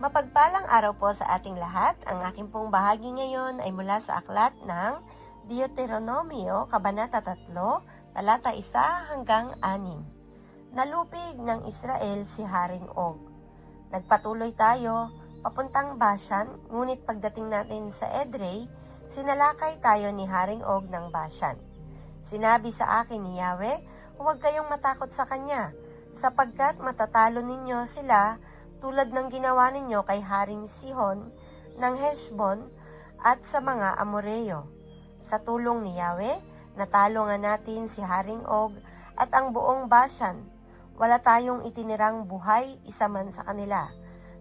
Mapagpalang araw po sa ating lahat. Ang aking pong bahagi ngayon ay mula sa aklat ng Deuteronomio, Kabanata 3, talata 1 hanggang 6. Nalupig ng Israel si Haring Og. Nagpatuloy tayo papuntang Bashan, ngunit pagdating natin sa Edrei, sinalakay tayo ni Haring Og ng Bashan. Sinabi sa akin ni Yahweh, huwag kayong matakot sa kanya, sapagkat matatalo ninyo sila tulad ng ginawa ninyo kay Haring Sihon ng Heshbon at sa mga Amoreyo. Sa tulong ni Yahweh, natalo nga natin si Haring Og at ang buong Bashan. Wala tayong itinirang buhay isa man sa kanila.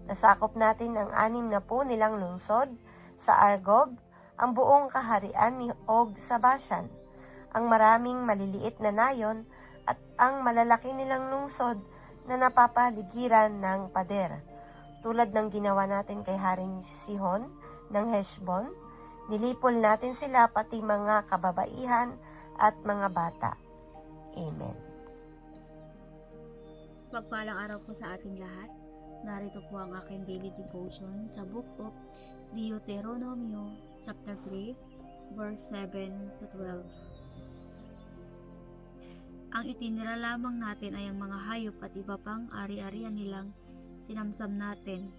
Nasakop natin ang anim na po nilang lungsod sa Argob, ang buong kaharian ni Og sa Bashan, ang maraming maliliit na nayon at ang malalaki nilang lungsod na napapaligiran ng pader. Tulad ng ginawa natin kay Haring Sihon ng Heshbon, nilipol natin sila pati mga kababaihan at mga bata. Amen. Pagpalang araw po sa ating lahat. Narito po ang aking daily devotion sa Book of Deuteronomio, chapter 3, verse 7 to 12. Ang itinira lamang natin ay ang mga hayop at iba pang ari-arian nilang sinamsam natin.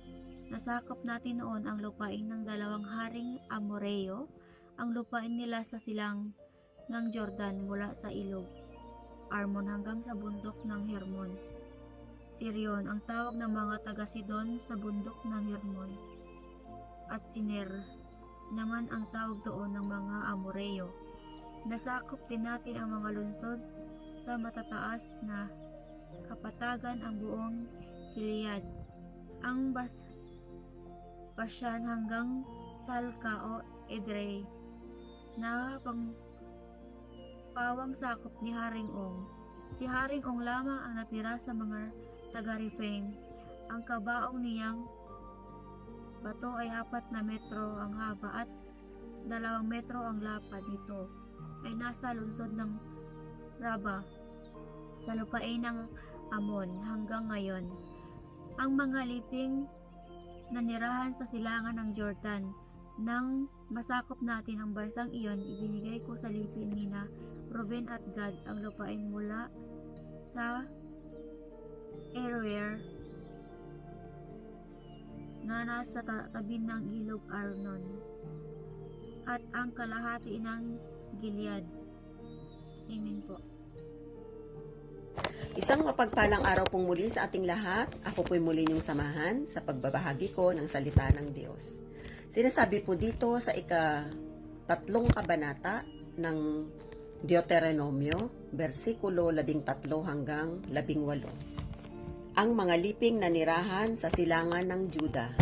Nasakop natin noon ang lupain ng dalawang haring Amoreo, ang lupain nila sa silang ng Jordan mula sa ilog, Armon hanggang sa bundok ng Hermon. Sirion ang tawag ng mga taga Sidon sa bundok ng Hermon. At Siner naman ang tawag doon ng mga Amoreo. Nasakop din natin ang mga lungsod sa matataas na kapatagan ang buong Gilead. Ang Bas Bashan hanggang Salka o Edrei na pang pawang sakop ni Haring Ong. Si Haring Ong lamang ang natira sa mga taga-Rephaim. Ang kabaong niyang bato ay apat na metro ang haba at dalawang metro ang lapad nito ay nasa lungsod ng Raba sa lupain ng Amon hanggang ngayon. Ang mga liping nanirahan sa silangan ng Jordan nang masakop natin ang bansang iyon, ibinigay ko sa lipin ni na Reuben at Gad ang lupain mula sa Aroer na nasa ta- tabi ng ilog Arnon at ang kalahati ng Gilead. Amen po. Isang mapagpalang araw pong muli sa ating lahat. Ako po'y muli niyong samahan sa pagbabahagi ko ng salita ng Diyos. Sinasabi po dito sa ika tatlong kabanata ng Deuteronomio, versikulo 13 hanggang 18. Ang mga liping nanirahan sa silangan ng Juda.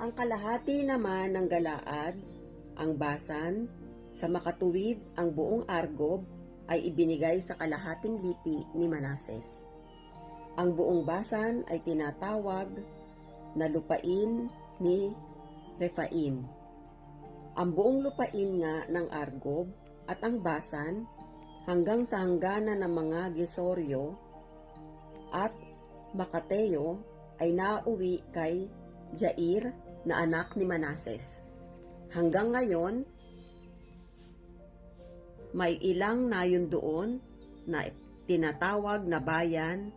Ang kalahati naman ng Galaad, ang Basan, sa makatuwid ang buong Argob ay ibinigay sa kalahating lipi ni Manases. Ang buong basan ay tinatawag na lupain ni Refaim. Ang buong lupain nga ng Argob at ang basan hanggang sa hangganan ng mga Gesoryo at Makateo ay nauwi kay Jair na anak ni Manases. Hanggang ngayon, may ilang nayon doon na tinatawag na bayan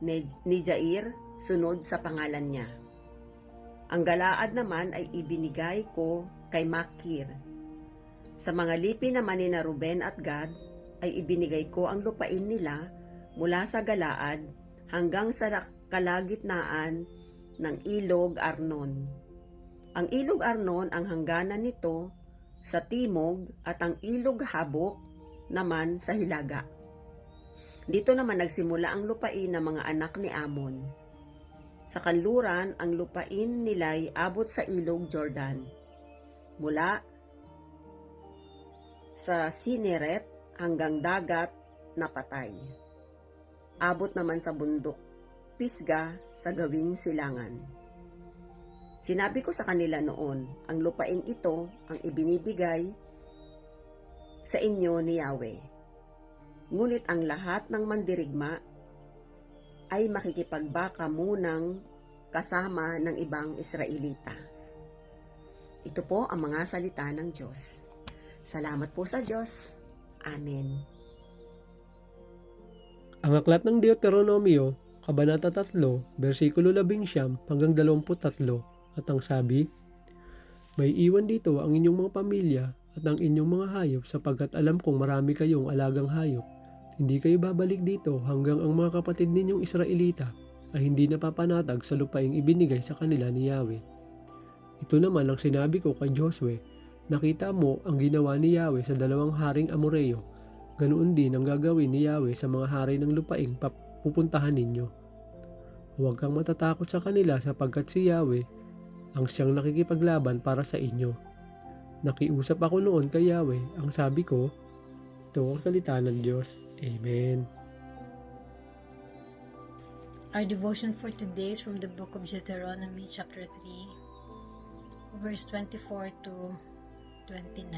ni, Jair sunod sa pangalan niya. Ang galaad naman ay ibinigay ko kay Makir. Sa mga lipi naman ni na Ruben at Gad ay ibinigay ko ang lupain nila mula sa galaad hanggang sa kalagitnaan ng ilog Arnon. Ang ilog Arnon ang hangganan nito sa timog at ang ilog habok naman sa hilaga. Dito naman nagsimula ang lupain ng mga anak ni Amon. Sa kanluran, ang lupain nila'y abot sa ilog Jordan. Mula sa Sineret hanggang dagat na patay. Abot naman sa bundok Pisga sa gawing silangan. Sinabi ko sa kanila noon, ang lupain ito ang ibinibigay sa inyo ni Yahweh. Ngunit ang lahat ng mandirigma ay makikipagbaka munang kasama ng ibang Israelita. Ito po ang mga salita ng Diyos. Salamat po sa Diyos. Amen. Ang aklat ng Deuteronomio, Kabanata 3, versikulo 11 hanggang 23, at ang sabi, May iwan dito ang inyong mga pamilya at ang inyong mga hayop sapagkat alam kong marami kayong alagang hayop. Hindi kayo babalik dito hanggang ang mga kapatid ninyong Israelita ay hindi napapanatag sa lupaing ibinigay sa kanila ni Yahweh. Ito naman ang sinabi ko kay Josue, nakita mo ang ginawa ni Yahweh sa dalawang haring Amoreo Ganoon din ang gagawin ni Yahweh sa mga hari ng lupaing pupuntahan ninyo. Huwag kang matatakot sa kanila sapagkat si Yahweh ang siyang nakikipaglaban para sa inyo. Nakiusap ako noon kay Yahweh, ang sabi ko, ito ang salita ng Diyos. Amen. Our devotion for today is from the book of Deuteronomy, chapter 3, verse 24 to 29.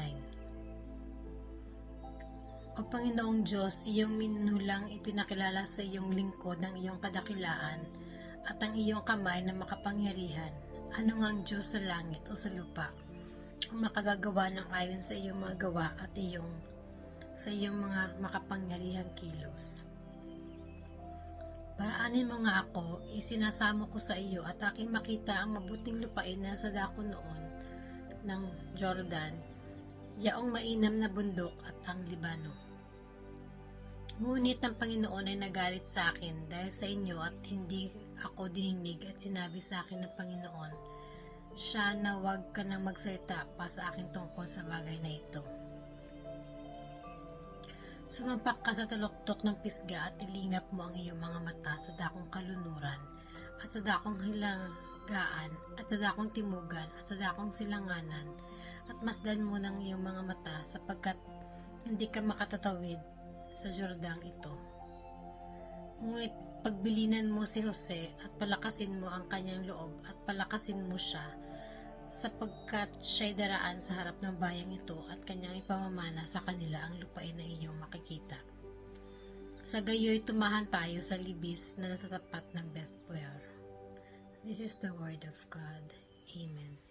O Panginoong Diyos, iyong minulang ipinakilala sa iyong lingkod ng iyong kadakilaan at ang iyong kamay na makapangyarihan. Ano nga ang Diyos sa langit o sa lupa? Makagagawa ng ayon sa iyong mga gawa at iyong sa iyong mga makapangyarihang kilos. Paraanin mo nga ako, isinasamo ko sa iyo at aking makita ang mabuting lupain na sa dako noon ng Jordan, yaong mainam na bundok at ang Libano. Ngunit ang Panginoon ay nagalit sa akin dahil sa inyo at hindi ako dininig at sinabi sa akin ng Panginoon, siya na huwag ka nang magsalita pa sa akin tungkol sa bagay na ito. Sumampak ka sa taluktok ng pisga at ilingap mo ang iyong mga mata sa dakong kalunuran at sa dakong hilagaan at sa dakong timugan at sa dakong silanganan at masdan mo ng iyong mga mata sapagkat hindi ka makatatawid sa Jordang ito. Ngunit pagbilinan mo si Jose at palakasin mo ang kanyang loob at palakasin mo siya sapagkat siya'y daraan sa harap ng bayang ito at kanyang ipamamana sa kanila ang lupain na iyong makikita. Sa gayo'y tumahan tayo sa libis na nasa tapat ng Beth Peor. This is the word of God. Amen.